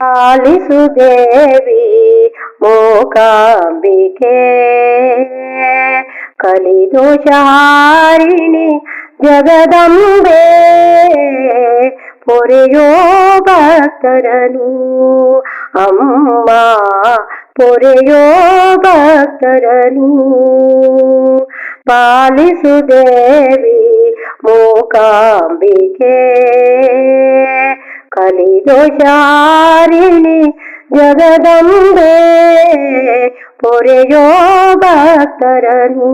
ಆಲಿಸುದೇವಿ ಮೂಕಾಂಬಿಕೆ ಕಲಿದೋಷಹಾರಿಣಿ ಜಗದಂಬೆ ಪೊರೆಯೋ ಭಕ್ತರನು ಅಮ್ಮ ಪೊರೆಯೋ ಭಕ್ತರನು ಪಾಲಿಸುದೇವಿ ಮೂಕಾಂಬಿಕೆ ಕಲಿದೋಷಾರಿಣಿ ಜಗದಂಬೆ ಪೊರೆಯೋ ಭಕ್ತರನು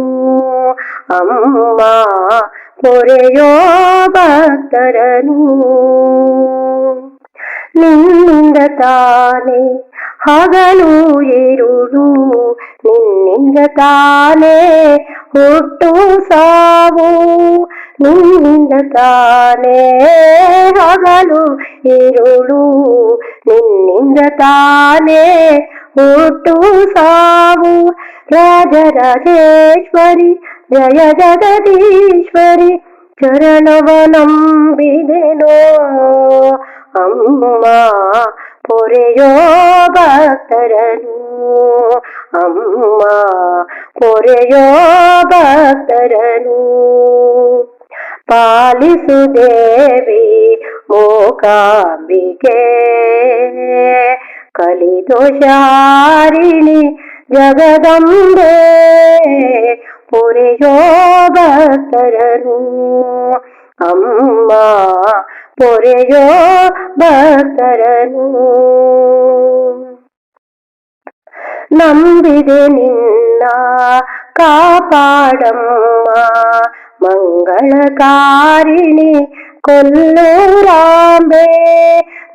ಅಮ್ಮ, ಪೊರೆಯೋ ಭಕ್ತರನು ನಿನ್ನಿಂದ ತಾನೆ ಹಗಲು ಇರುಳು, ನಿನ್ನಿಂದ ತಾನೆ ಹುಟ್ಟು ಸಾವು. ನಿನ್ನಿಂದ ತಾನೇ ಹಗಲು ಇರುಳು ನಿನ್ನಿಂದ ತಾನೇ ಹುಟ್ಟು ಸಾವು ರಾಜರಾಜೇಶ್ವರಿ ಜಯ ಜಗದೀಶ್ವರಿ ಚರಣವ ನಂಬಿದೆನೋ ಅಮ್ಮ ಪೊರೆಯೋ ಭಕ್ತರನು ಅಮ್ಮ ಪೊರೆಯೋ ಭಕ್ತರನು ಪಾಲಿಸುದೇವಿ ಮೂಕಾಂಬಿಕೆ ಕಲಿದೋಷಾರಿಣಿ ಜಗದಂಬೆ ಪೊರೆಯೋ ಭಕ್ತರನು ಅಮ್ಮ ಪೊರೆಯೋ ಭಕ್ತರನು ನಂಬಿದೆ ನಿನ್ನ ಕಾಪಾಡಮ್ಮ ಮಂಗಳಕಾರಿಣಿ കൊല്ലൂരാമ്പേ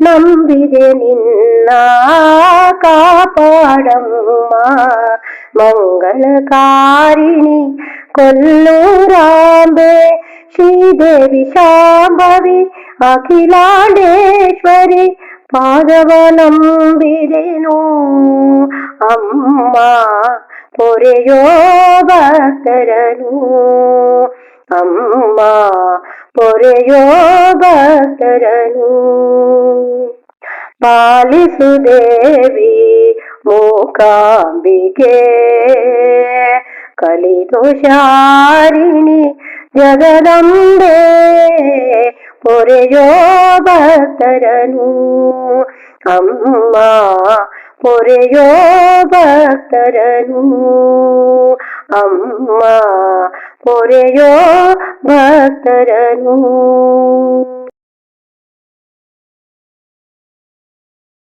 നമ്പിതെ നിന്ന കാപ്പാടമ്മ. മംഗളകാരിണി കൊല്ലൂരാമ്പേ ശ്രീദേവി ശാംഭവി അഖിലാണ്ടേശ്വരി പാദവനമ്പിരേനു അമ്മ പൊരയോ ഭക്തരനു അമ്മ ಪೊರೆಯೋ ಭಕ್ತರನು ಪಾಲಿಸುದೇವಿ ಮೂಕಾಂಬಿಕೆ ಕಲಿದೋಷಾರಿಣಿ ಜಗದಂಬೆ ಪೊರೆಯೋ ಭಕ್ತರನು ಅಮ್ಮ ಪೊರೆಯೋ ಭಕ್ತರನು ಅಮ್ಮ por ello bastarán